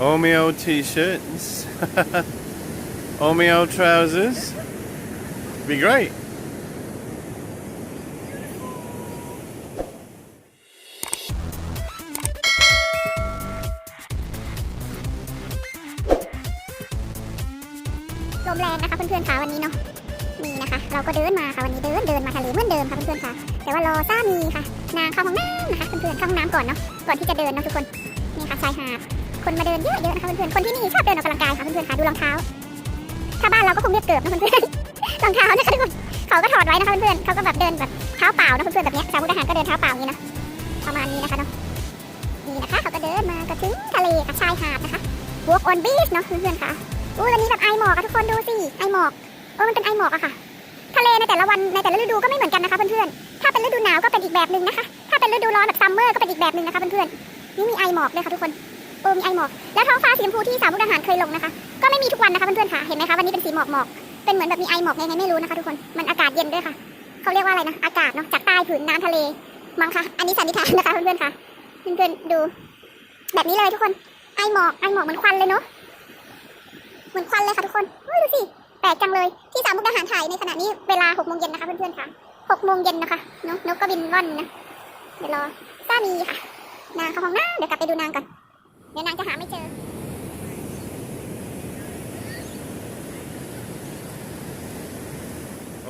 Omeo t-shirts, Omeo trousers. Be great. ลมแรงนะคะเพื่อนๆค่ะวันนี้เนาะนี่นะคะ เราก็เดินมาค่ะวันนี้เดินเดินมาทะเลเหมือนเดิมค่ะเพื่อนๆค่ะแต่ว่ารอซ่ามีค่ะ นางเข้าห้องน้ำนะคะเพื่อนๆเข้าห้องน้ำก่อนเนาะก่อนที่จะเดินเนาะทุกคนนี่ค่ะชายหาด คนมาเดินเยอะๆนะคะเพื่อนๆคนที่นี่ชอบเดินออกกำลังกายค่ะเพื่อนๆค่ะดูรองเท้า ถ้าบ้านเราก็คงเรียกเกือบนะเพื่อนๆรองเท้านี่ยค่ะทุกคนเขาก็ถอดไว้นะคะเพื่อนๆเขาก็แบบเดินแบบเท้าเปล่านะเพื่อนๆแบบนี้ยชาวมุกดาหารก็เดินเท้าเปล่าอย่างนี้นะประมาณนี้นะคะเนาะนี่นะคะเขาก็เดินมาก็ถึงทะเลกับชายหาดนะคะ walk on beach เนาะเพื่อนๆค่ะอุ้วันนี้แบบไอหมอกอะทุกคนดูสิไอหมอกเออมันเป็นไอหมอกอะค่ะ ทะเลในแต่ละวันในแต่ละฤดูก็ไม่เหมือนกันนะคะเพื่อนๆถ้าเป็นฤดูหนาวก็เป็นอีกแบบหนึ่งนะคะ ถ้าเป็นฤดูร้อนแบบซัมเมอร์ก็เป็นอีกแบบหนึ่งนะคะเพื่อนๆนี่มีไอหมอกเลยค่ะทุกคน เออมีไอหมอก แล้วท้องฟ้าสีชมพูที่สามมุกดาหารเคยลงนะคะ ก็ไม่มีทุกวันนะคะเพื่อนๆค่ะ เห็นไหมคะวันนี้เป็นสีหมอกหมอก เป็นเหมือนแบบมีไอหมอกยังไงไม่รู้นะคะทุกคน มันอากาศเย็นด้วยค่ะ เขาเรียกว่าอะไรนะ อากาศเนาะ จากใต้ผืนน้ำทะเล มั้งคะ อันนี้สันนิษฐานนะคะเพื่อนๆค่ะ เพื่อนๆดู แบบนี้เลยทุกคน ไอหมอก ไอหมอกเหมือนควันเลยเนาะ เหมือนควันเลยค่ะทุกคนเฮ้ยดูสิ แปลกจังเลย ที่สามมุกดาหารถ่ายในขณะนี้เวลาหกโมงเย็นนะคะเพื่อนๆค่ะหกโมงเย็นนะคะนกนกก็บินว่อนนะ เดี๋ยวรอซ่ามีค่ะ นางเข้าห้องน้ำเดี๋ยวกลับไปดูนางก่อน เดี๋ยวนางจะหาไม่เจอ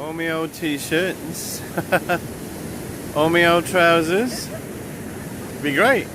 Omeo t-shirts, Omeo trousers. Be great.